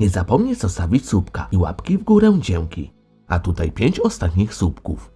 Nie zapomnij zostawić słupka i łapki w górę dzięki. A tutaj pięć ostatnich słupków.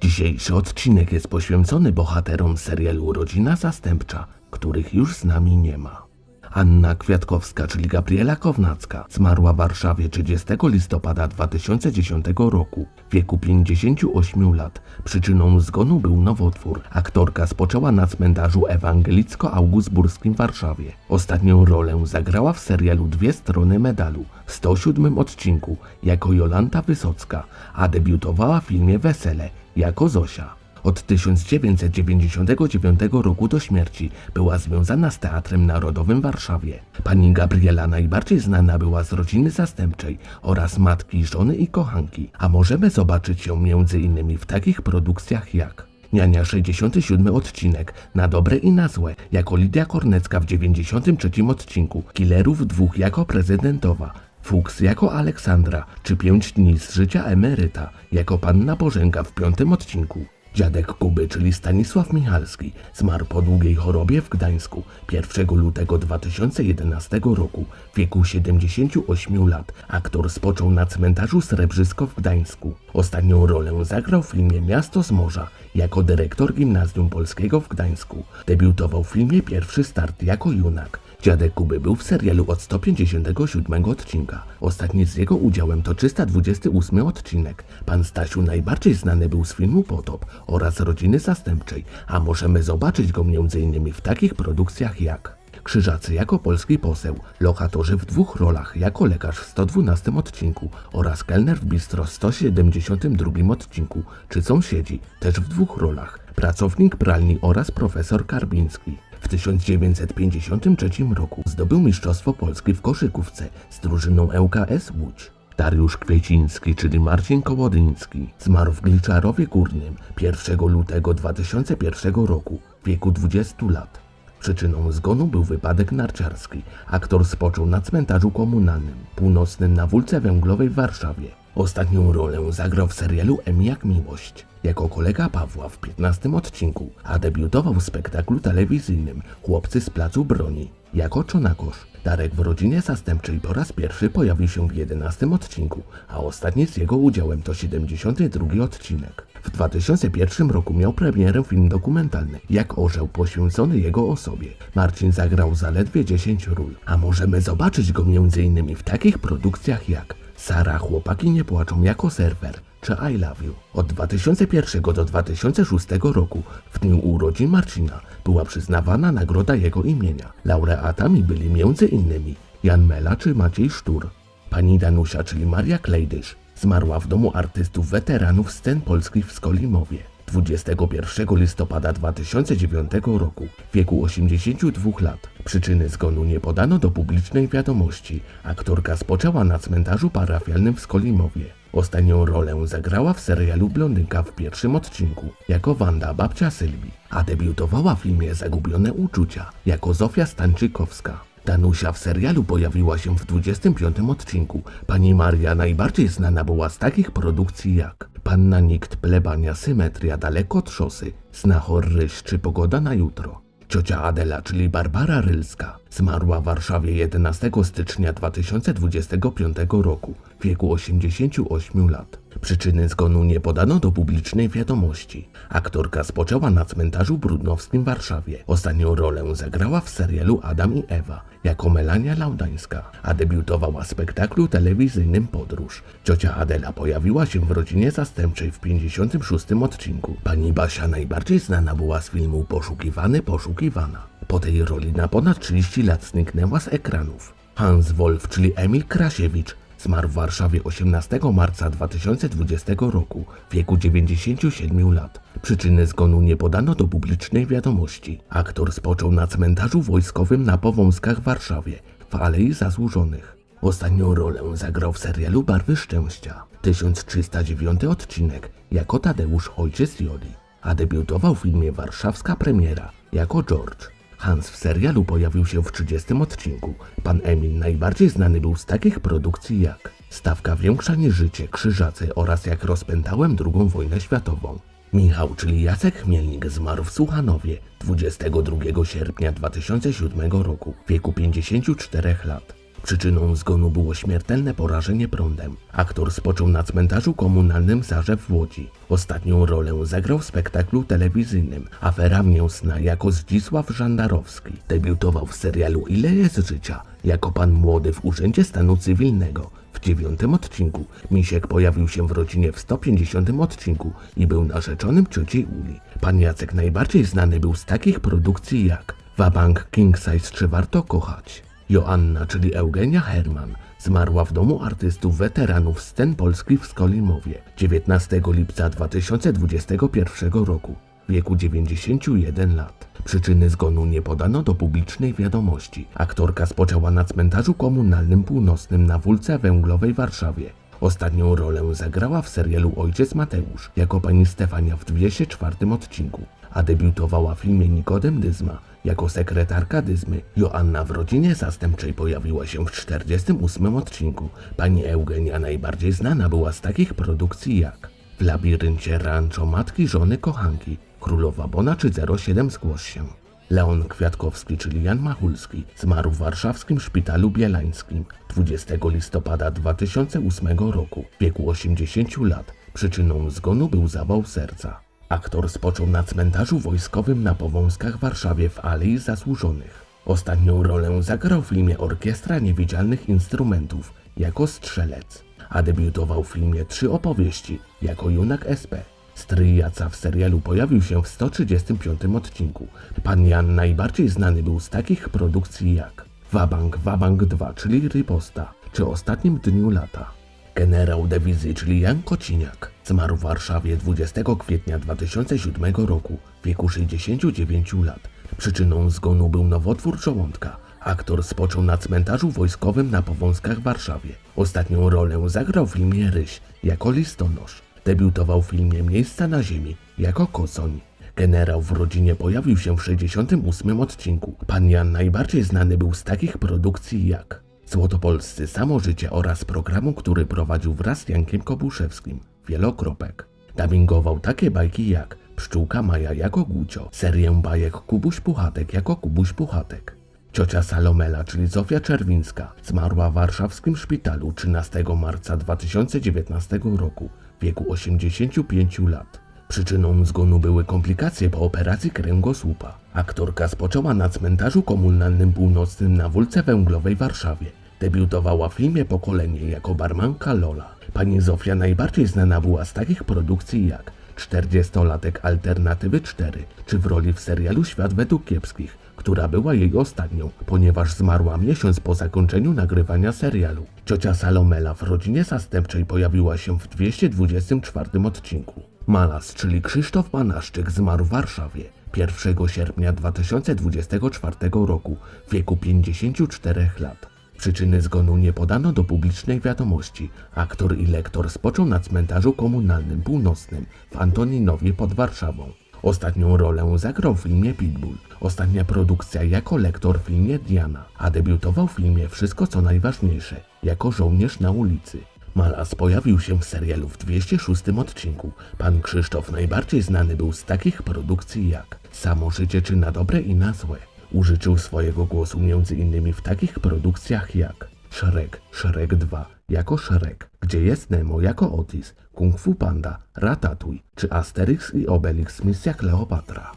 Dzisiejszy odcinek jest poświęcony bohaterom serialu Rodzina Zastępcza, których już z nami nie ma. Anna Kwiatkowska, czyli Gabriela Kownacka, zmarła w Warszawie 30 listopada 2010 roku w wieku 58 lat. Przyczyną zgonu był nowotwór. Aktorka spoczęła na cmentarzu ewangelicko-augustburskim w Warszawie. Ostatnią rolę zagrała w serialu Dwie strony medalu w 107 odcinku jako Jolanta Wysocka, a debiutowała w filmie Wesele jako Zosia. Od 1999 roku do śmierci była związana z Teatrem Narodowym w Warszawie. Pani Gabriela najbardziej znana była z rodziny zastępczej oraz matki, żony i kochanki, a możemy zobaczyć ją m.in. w takich produkcjach jak Niania 67 odcinek, na dobre i na złe, jako Lidia Kornecka w 93 odcinku, Killerów dwóch jako prezydentowa, Fuchs jako Aleksandra, czy Pięć dni z życia emeryta, jako panna Bożenka w piątym odcinku. Dziadek Kuby, czyli Stanisław Michalski, zmarł po długiej chorobie w Gdańsku 1 lutego 2011 roku w wieku 78 lat. Aktor spoczął na cmentarzu Srebrzysko w Gdańsku. Ostatnią rolę zagrał w filmie Miasto z Morza jako dyrektor Gimnazjum Polskiego w Gdańsku. Debiutował w filmie Pierwszy Start jako junak. Dziadek Kuby był w serialu od 157 odcinka. Ostatni z jego udziałem to 328 odcinek. Pan Stasiu najbardziej znany był z filmu Potop oraz Rodziny Zastępczej, a możemy zobaczyć go m.in. w takich produkcjach jak Krzyżacy jako polski poseł, lokatorzy w dwóch rolach jako lekarz w 112 odcinku oraz kelner w bistro w 172 odcinku, czy sąsiedzi też w dwóch rolach, pracownik pralni oraz profesor Karbiński. W 1953 roku zdobył Mistrzostwo Polski w koszykówce z drużyną ŁKS Łódź. Dariusz Kwieciński, czyli Marcin Kołodyński, zmarł w Gliczarowie Górnym 1 lutego 2001 roku w wieku 20 lat. Przyczyną zgonu był wypadek narciarski. Aktor spoczął na cmentarzu komunalnym północnym na Wólce Węglowej w Warszawie. Ostatnią rolę zagrał w serialu M jak miłość jako kolega Pawła w 15 odcinku, a debiutował w spektaklu telewizyjnym Chłopcy z Placu Broni jako Czonakosz. Darek w rodzinie zastępczej po raz pierwszy pojawił się w 11 odcinku, a ostatni z jego udziałem to 72 odcinek. W 2001 roku miał premierę film dokumentalny Jak orzeł poświęcony jego osobie. Marcin zagrał zaledwie 10 ról, a możemy zobaczyć go m.in. w takich produkcjach jak Sara, chłopaki nie płaczą jako serwer, czy I Love You. Od 2001 do 2006 roku, w dniu urodzin Marcina, była przyznawana nagroda jego imienia. Laureatami byli m.in. Jan Mela czy Maciej Sztur. Pani Danusia, czyli Maria Klejdysz, zmarła w domu artystów weteranów scen polskich w Skolimowie. 21 listopada 2009 roku w wieku 82 lat. Przyczyny zgonu nie podano do publicznej wiadomości. Aktorka spoczęła na cmentarzu parafialnym w Skolimowie. Ostatnią rolę zagrała w serialu Blondynka w pierwszym odcinku jako Wanda, babcia Sylwii, a debiutowała w filmie Zagubione Uczucia jako Zofia Stańczykowska. Danusia w serialu pojawiła się w 25 odcinku. Pani Maria najbardziej znana była z takich produkcji jak Panna Nikt, Plebania, Symetria, Daleko od szosy, Znachor Ryś czy Pogoda na jutro. Ciocia Adela, czyli Barbara Rylska, zmarła w Warszawie 11 stycznia 2025 roku w wieku 88 lat. Przyczyny zgonu nie podano do publicznej wiadomości. Aktorka spoczęła na cmentarzu brudnowskim w Warszawie. Ostatnią rolę zagrała w serialu Adam i Ewa jako Melania Laudańska, a debiutowała w spektaklu telewizyjnym Podróż. Ciocia Adela pojawiła się w rodzinie zastępczej w 56 odcinku. Pani Basia najbardziej znana była z filmu Poszukiwany, Poszukiwana. Po tej roli na ponad 30 lat zniknęła z ekranów. Hans Wolf, czyli Emil Krasiewicz, Zmarł w Warszawie 18 marca 2020 roku w wieku 97 lat. Przyczyny zgonu nie podano do publicznej wiadomości. Aktor spoczął na cmentarzu wojskowym na Powązkach w Warszawie w Alei Zasłużonych. Ostatnią rolę zagrał w serialu Barwy Szczęścia. 1309 odcinek jako Tadeusz ojciec Joli, a debiutował w filmie Warszawska Premiera jako George. Hans w serialu pojawił się w 30 odcinku. Pan Emil najbardziej znany był z takich produkcji jak Stawka większa niż życie, Krzyżacy oraz Jak rozpętałem II wojnę światową. Michał, czyli Jacek Chmielnik, zmarł w Słuchanowie 22 sierpnia 2007 roku w wieku 54 lat. Przyczyną zgonu było śmiertelne porażenie prądem. Aktor spoczął na cmentarzu komunalnym Zarzew w Łodzi. Ostatnią rolę zagrał w spektaklu telewizyjnym Afera Mięsna jako Zdzisław Żandarowski. Debiutował w serialu Ile jest życia jako pan młody w Urzędzie Stanu Cywilnego. W dziewiątym odcinku Misiek pojawił się w rodzinie w 150 odcinku i był narzeczonym cioci Uli. Pan Jacek najbardziej znany był z takich produkcji jak Wabank King Size czy Warto Kochać. Joanna, czyli Eugenia Herman, zmarła w domu artystów weteranów scen polskich w Skolimowie 19 lipca 2021 roku w wieku 91 lat. Przyczyny zgonu nie podano do publicznej wiadomości. Aktorka spoczęła na cmentarzu komunalnym północnym na Wólce Węglowej w Warszawie. Ostatnią rolę zagrała w serialu Ojciec Mateusz jako pani Stefania w 204 odcinku, a debiutowała w filmie Nikodem Dyzma jako sekretarka Dyzmy. Joanna w rodzinie zastępczej pojawiła się w 48 odcinku. Pani Eugenia najbardziej znana była z takich produkcji jak W labiryncie rancho matki, żony, kochanki, Królowa Bona czy 07 zgłoś się. Leon Kwiatkowski, czyli Jan Machulski, zmarł w warszawskim szpitalu bielańskim 20 listopada 2008 roku w wieku 80 lat. Przyczyną zgonu był zawał serca. Aktor spoczął na cmentarzu wojskowym na Powązkach w Warszawie w Alei Zasłużonych. Ostatnią rolę zagrał w filmie Orkiestra Niewidzialnych Instrumentów jako strzelec, a debiutował w filmie Trzy opowieści jako junak SP. Stryj Jaca w serialu pojawił się w 135 odcinku. Pan Jan najbardziej znany był z takich produkcji jak Wabank, Wabank 2, czyli Riposta, czy Ostatnim Dniu Lata. Generał dywizji, czyli Jan Kociniak, zmarł w Warszawie 20 kwietnia 2007 roku w wieku 69 lat. Przyczyną zgonu był nowotwór żołądka. Aktor spoczął na cmentarzu wojskowym na Powązkach w Warszawie. Ostatnią rolę zagrał w filmie Ryś jako listonosz. Debiutował w filmie Miejsca na ziemi jako Kosoń. Generał w rodzinie pojawił się w 68 odcinku. Pan Jan najbardziej znany był z takich produkcji jak Złotopolscy Samo Życie oraz programu, który prowadził wraz z Jankiem Kobuszewskim, Wielokropek. Dubbingował takie bajki jak Pszczółka Maja jako Gucio, serię bajek Kubuś Puchatek jako Kubuś Puchatek. Ciocia Salomela, czyli Zofia Czerwińska, zmarła w warszawskim szpitalu 13 marca 2019 roku w wieku 85 lat. Przyczyną zgonu były komplikacje po operacji kręgosłupa. Aktorka spoczęła na cmentarzu komunalnym północnym na Wólce Węglowej w Warszawie. Debiutowała w filmie Pokolenie jako barmanka Lola. Pani Zofia najbardziej znana była z takich produkcji jak 40-latek Alternatywy 4, czy w roli w serialu Świat według kiepskich, która była jej ostatnią, ponieważ zmarła miesiąc po zakończeniu nagrywania serialu. Ciocia Salomela w rodzinie zastępczej pojawiła się w 224 odcinku. Malas, czyli Krzysztof Manaszczyk, zmarł w Warszawie 1 sierpnia 2024 roku w wieku 54 lat. Przyczyny zgonu nie podano do publicznej wiadomości. Aktor i lektor spoczął na cmentarzu komunalnym północnym w Antoninowie pod Warszawą. Ostatnią rolę zagrał w filmie Pitbull. Ostatnia produkcja jako lektor w filmie Diana, a debiutował w filmie Wszystko co najważniejsze jako żołnierz na ulicy. Malas pojawił się w serialu w 206 odcinku. Pan Krzysztof najbardziej znany był z takich produkcji jak Samo życie czy na dobre i na złe. Użyczył swojego głosu innymi w takich produkcjach jak Shrek, Shrek 2 jako Shrek, gdzie jest Nemo jako Otis, Kung Fu Panda, Ratatouille czy Asterix i Obelix Misja Kleopatra.